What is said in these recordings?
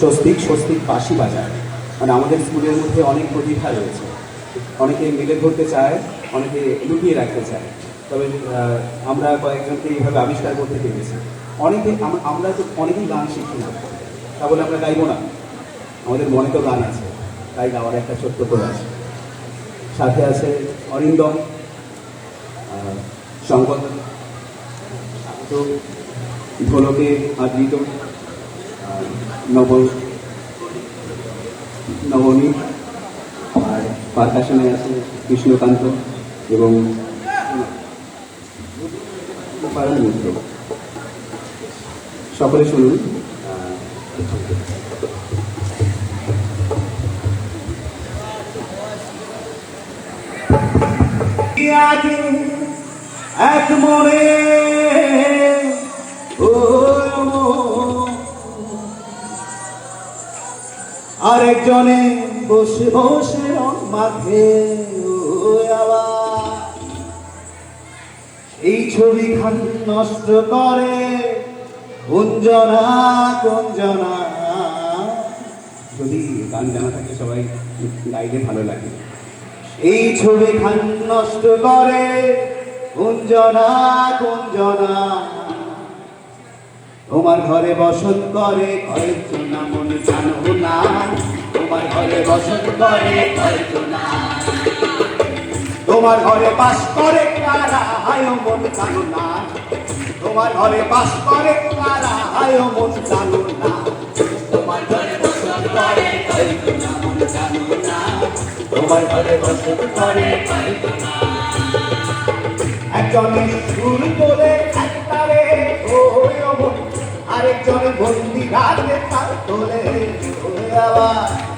স্বস্তিক স্বস্তিক বাঁশি বাজার। মানে আমাদের স্কুলের মধ্যে অনেক প্রতিভা রয়েছে। অনেকে মিলে ধরতে চায়, অনেকে লুকিয়ে রাখতে চায়। তবে আমরা কয়েকজনকে এইভাবে আবিষ্কার করতে পেরেছি। অনেকে আমরা তো অনেকেই গান শিখি না। তা বলে আমরা গাইবো না। আমাদের মনে তো গান আছে। তাই গাওয়ার একটা ছোট্ট প্রয়াস। সাথে আছে অরিন্দম সংকট শান্ত ঢোলকে আদৃত নব নবনী আর পারকাশনে আছে কৃষ্ণকান্ত এবং সকলে শুনুন। এক মনে আরেকজনে বসে বসে আবার। এই ছবি খান নষ্ট করে কুঞ্জনা কুঞ্জনা যদি গান জানা থাকে সবাই গাইলে ভালো লাগে। এই ছবি খান নষ্ট করে কুঞ্জনা কুঞ্জনা তোমার ঘরে বসত করে কয়েকজনা মন জানো না ঘরে বসত করে তোমার ঘরে বাস করে কারা? হায় মন জানো না। তোমার ঘরে বাস করে কারা? হায় মন জানো না। তোমার ঘরে বসত করে তোমার ঘরে বসত করে সুর একটারে ও আরেকজনে বন্দি রাতে তার তোলে। আবার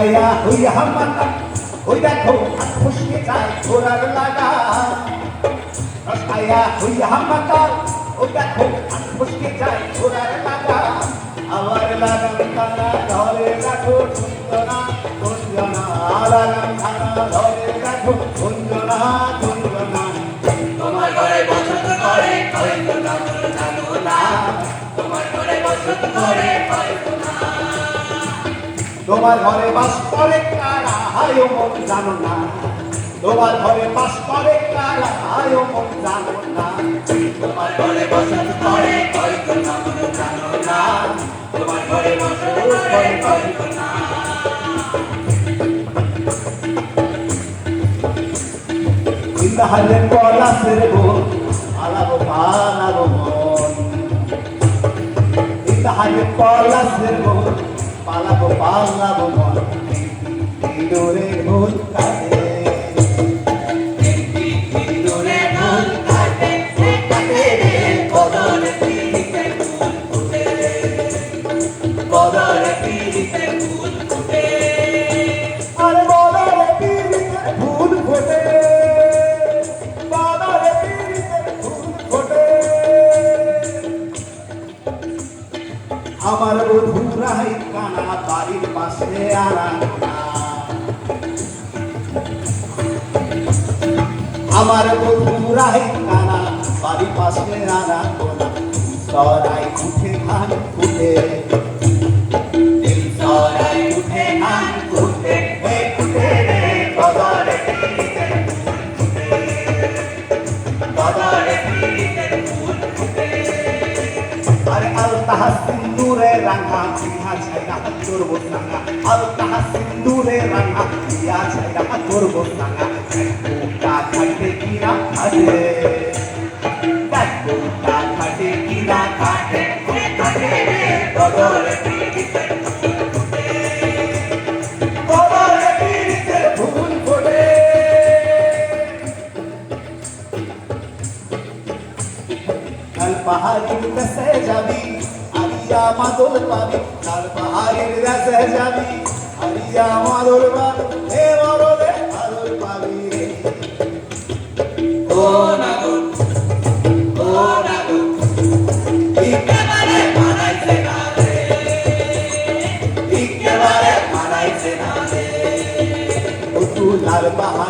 খাইয়া হইয়া হাম্মাতা ওই দেখো ফুসকে যায় ঘোরার লাগা। খাইয়া হইয়া হাম্মাতা ওই দেখো ফুসকে যায় ঘোরার লাগা। আবার লাগাম খানা ধরে রাখো কুঞ্জনা কুঞ্জনা লাগাম খানা ধরে রাখো কুঞ্জনা তোমার ঘরে বসত করে তোমার ঘরে বসত করে তোমার ঘরে বাস করে কারা? মন জানো না। তোমার ঘরে বাস করে কারা? মন জানো না। তোমার ঘরে বসত করে মন জানো না। আলাবো পালাবো মন। পালাবো পালাবো মন। ভুল কাটে আমার বধুরাই কানা বাড়ির পাশে আর আমার বধুরাই কানা বাড়ির পাশে আর সরাই উঠে আরে আল তাহা সিন্দুরে রাঙা পিয়া ছাইরা করব সাঙ্গা আল তাহা সিন্দুরে রাঙা পিয়া ছাইরা করব সাঙ্গা কা খাটে কিনা খাটে। পাহাড়ির কাছে যাবি আরিয়া মাদল পাবি লাল পাহাড়ির কাছে যাবি আরিয়া মাদল পাবি হে মরদে মাদল পাবি ও নাগর লাল পাহাড়ির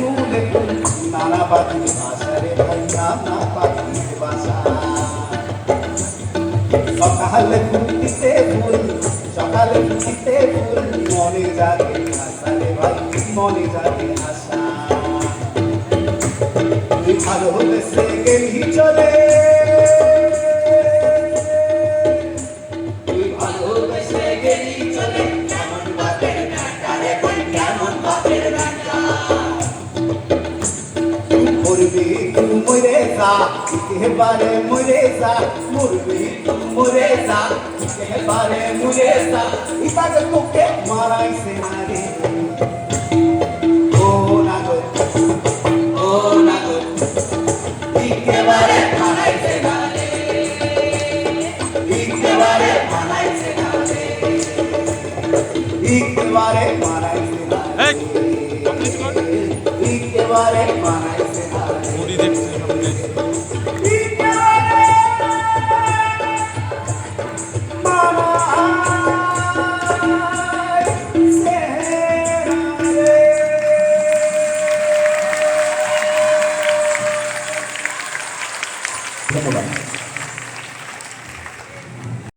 পাখির বাসা রে ভাইয়া না পাখির বাসা সকালে ফুটিতে ফুল সকালে ফুটিতে ফুল মনে যাবে আশা। রে ভাই মনে যাবে আশা তুই ভালোবেসে গেলি চলে मुरेसा के बारे मुरेसा मुर्गी मुरेसा के बारे मुरेसा इता के तुके मारा इसे नारे ओ नागो ओ नागो इके बारे मारा इसे नारे इके बारे मारा इसे नारे इके बारे मारा। इसे नारे इके बारे मारा